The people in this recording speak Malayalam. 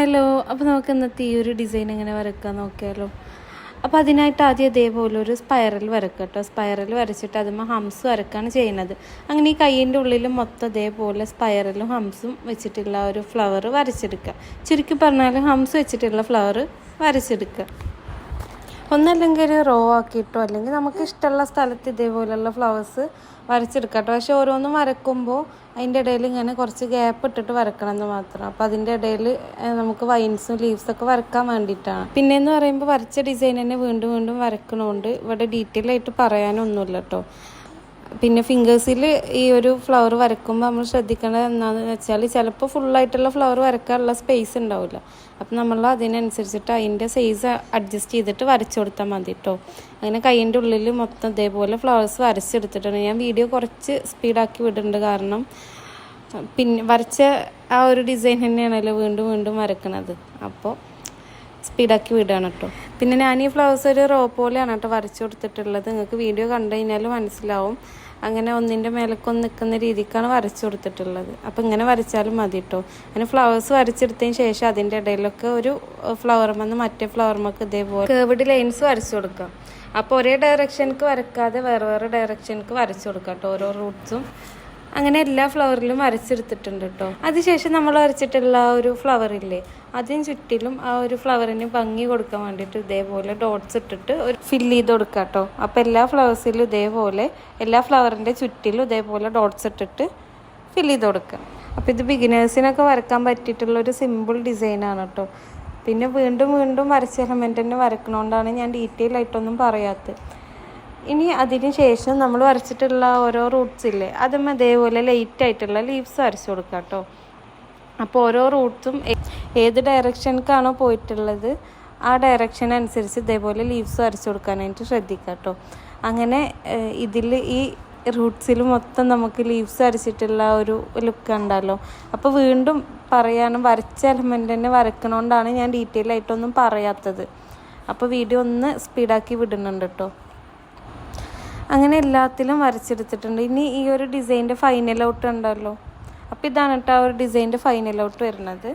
ഹലോ അപ്പോൾ നമുക്ക് ഇന്നത്തെ ഈ ഒരു ഡിസൈൻ എങ്ങനെ വരയ്ക്കാൻ നോക്കിയാലോ? അപ്പോൾ അതിനായിട്ട് ആദ്യം ഇതേപോലെ ഒരു സ്പൈറൽ വരക്കുക കേട്ടോ സ്പൈറൽ വരച്ചിട്ട് അതുമ്പോൾ ഹംസ് വരക്കാണ് ചെയ്യുന്നത്. അങ്ങനെ ഈ കയ്യിന്റെ ഉള്ളിൽ മൊത്തം ഇതേപോലെ സ്പൈറലും ഹംസും വെച്ചിട്ടുള്ള ഒരു ഫ്ലവർ വരച്ചെടുക്കുക ചുരുക്കി പറഞ്ഞാൽ ഹംസ് വെച്ചിട്ടുള്ള ഫ്ലവർ വരച്ചെടുക്കുക ഒന്നല്ലെങ്കിൽ ഒരു റോ ആക്കിയിട്ടോ അല്ലെങ്കിൽ നമുക്ക് ഇഷ്ടമുള്ള സ്ഥലത്ത് ഇതേപോലെയുള്ള ഫ്ലവേഴ്സ് വരച്ചെടുക്കാം കേട്ടോ. പക്ഷെ ഓരോന്നും വരക്കുമ്പോൾ അതിന്റെ ഇടയിൽ ഇങ്ങനെ കുറച്ച് ഗ്യാപ്പ് ഇട്ടിട്ട് വരക്കണം എന്ന് മാത്രം. അപ്പോൾ അതിന്റെ ഇടയിൽ നമുക്ക് വൈൻസും ലീവ്സൊക്കെ വരക്കാൻ വേണ്ടിയിട്ടാണ്. പിന്നെ എന്ന് പറയുമ്പോൾ വരച്ച ഡിസൈൻ തന്നെ വീണ്ടും വീണ്ടും വരക്കണോണ്ട് ഇവിടെ ഡീറ്റെയിൽ ആയിട്ട് പറയാനൊന്നുമില്ല കേട്ടോ. പിന്നെ ഫിംഗേഴ്സിൽ ഈ ഒരു ഫ്ലവർ വരക്കുമ്പോൾ നമ്മൾ ശ്രദ്ധിക്കേണ്ടത് എന്താണെന്ന് വെച്ചാൽ ചിലപ്പോൾ ഫുള്ളായിട്ടുള്ള ഫ്ലവർ വരക്കാനുള്ള സ്പേസ് ഉണ്ടാവില്ല അപ്പം നമ്മൾ അതിനനുസരിച്ചിട്ട് അതിന്റെ സൈസ് അഡ്ജസ്റ്റ് ചെയ്തിട്ട് വരച്ചു കൊടുത്താൽ മതി കേട്ടോ അങ്ങനെ കൈയിന്റെ ഉള്ളിൽ മൊത്തം ഇതേപോലെ ഫ്ലവേഴ്സ് വരച്ചെടുത്തിട്ടുണ്ട് ഞാൻ വീഡിയോ കുറച്ച് സ്പീഡാക്കി വിടുന്നുണ്ട് കാരണം പിന്നെ വരച്ച ആ ഒരു ഡിസൈൻ തന്നെയാണല്ലോ വീണ്ടും വീണ്ടും വരക്കണത്. അപ്പോൾ സ്പീഡാക്കി വിടുകയാണ് കേട്ടോ പിന്നെ ഞാൻ ഈ ഫ്ലവേഴ്സ് ഒരു റോ പോലെയാണ് കേട്ടോ വരച്ചു കൊടുത്തിട്ടുള്ളത്. നിങ്ങൾക്ക് വീഡിയോ കണ്ടു കഴിഞ്ഞാൽ മനസ്സിലാവും. അങ്ങനെ ഒന്നിന്റെ മേലക്കൊന്ന് നിൽക്കുന്ന രീതിക്കാണ് വരച്ചു കൊടുത്തിട്ടുള്ളത്. അപ്പോൾ ഇങ്ങനെ വരച്ചാലും മതി കേട്ടോ അങ്ങനെ ഫ്ലവേഴ്സ് വരച്ചെടുത്തതിന് ശേഷം അതിന്റെ ഇടയിലൊക്കെ ഒരു ഫ്ലവർമെന്ന് മറ്റേ ഫ്ലവർമൊക്കെ ഇതേപോലെ കേവിഡ് ലൈൻസ് വരച്ചു കൊടുക്കാം. അപ്പോൾ ഒരേ ഡയറക്ഷനിക്ക് വരക്കാതെ വേറെ വേറെ ഡയറക്ഷനിക്ക് വരച്ചു കൊടുക്കാം കേട്ടോ ഓരോ റൂട്ട്സും അങ്ങനെ എല്ലാ ഫ്ലവറിലും വരച്ചെടുത്തിട്ടുണ്ട് കേട്ടോ അതിനുശേഷം നമ്മൾ വരച്ചിട്ടുള്ള ആ ഒരു ഫ്ലവർ ഇല്ലേ അതിന് ചുറ്റിലും ആ ഒരു ഫ്ലവറിന് ഭംഗി കൊടുക്കാൻ വേണ്ടിയിട്ട് ഇതേപോലെ ഡോട്ട്സ് ഇട്ടിട്ട് ഒരു ഫില്ല് ചെയ്ത് കൊടുക്കുക കേട്ടോ അപ്പോൾ എല്ലാ ഫ്ലവേഴ്സിലും ഇതേപോലെ എല്ലാ ഫ്ലവറിന്റെ ചുറ്റിലും ഇതേപോലെ ഡോട്ട്സ് ഇട്ടിട്ട് ഫില്ല് ചെയ്ത് കൊടുക്കുക അപ്പോൾ ഇത് ബിഗിനേഴ്സിനൊക്കെ വരക്കാൻ പറ്റിയിട്ടുള്ള ഒരു സിമ്പിൾ ഡിസൈനാണ് കേട്ടോ പിന്നെ വീണ്ടും വീണ്ടും വരച്ച എലമെന്റ് തന്നെ വരക്കണോണ്ടാണ് ഞാൻ ഡീറ്റെയിൽ ആയിട്ടൊന്നും പറയാത്തത്. ഇനി അതിന് ശേഷം നമ്മൾ വരച്ചിട്ടുള്ള ഓരോ റൂട്ട്സ് ഇല്ലേ അതും അതേപോലെ ലൈറ്റ് ആയിട്ടുള്ള ലീവ്സ് വരച്ചു കൊടുക്കുക കേട്ടോ. അപ്പോൾ ഓരോ റൂട്ട്സും ഏത് ഡയറക്ഷനിക്കാണോ പോയിട്ടുള്ളത് ആ ഡയറക്ഷൻ അനുസരിച്ച് ഇതേപോലെ ലീവ്സ് വരച്ചു കൊടുക്കാനായിട്ട് ശ്രദ്ധിക്കുക കേട്ടോ. അങ്ങനെ ഇതിൽ ഈ റൂട്ട്സിൽ മൊത്തം നമുക്ക് ലീവ്സ് വരച്ചിട്ടുള്ള ഒരു ലുക്ക് ഉണ്ടല്ലോ അപ്പോൾ വീണ്ടും പറയാനും വരച്ച എലമെന്റ് തന്നെ വരക്കണോണ്ടാണ് ഞാൻ ഡീറ്റെയിൽ ആയിട്ടൊന്നും പറയാത്തത്. അപ്പോൾ വീഡിയോ ഒന്ന് സ്പീഡാക്കി വിടുന്നുണ്ട് കേട്ടോ. അങ്ങനെ എല്ലാത്തിലും വരച്ചെടുത്തിട്ടുണ്ട്. ഇനി ഈ ഒരു ഡിസൈന്റെ ഫൈനൽ ഔട്ട് ഉണ്ടല്ലോ അപ്പോൾ ഇതാണ് കേട്ടോ ആ ഒരു ഡിസൈന്റെ ഫൈനൽ ഔട്ട് വരുന്നത്.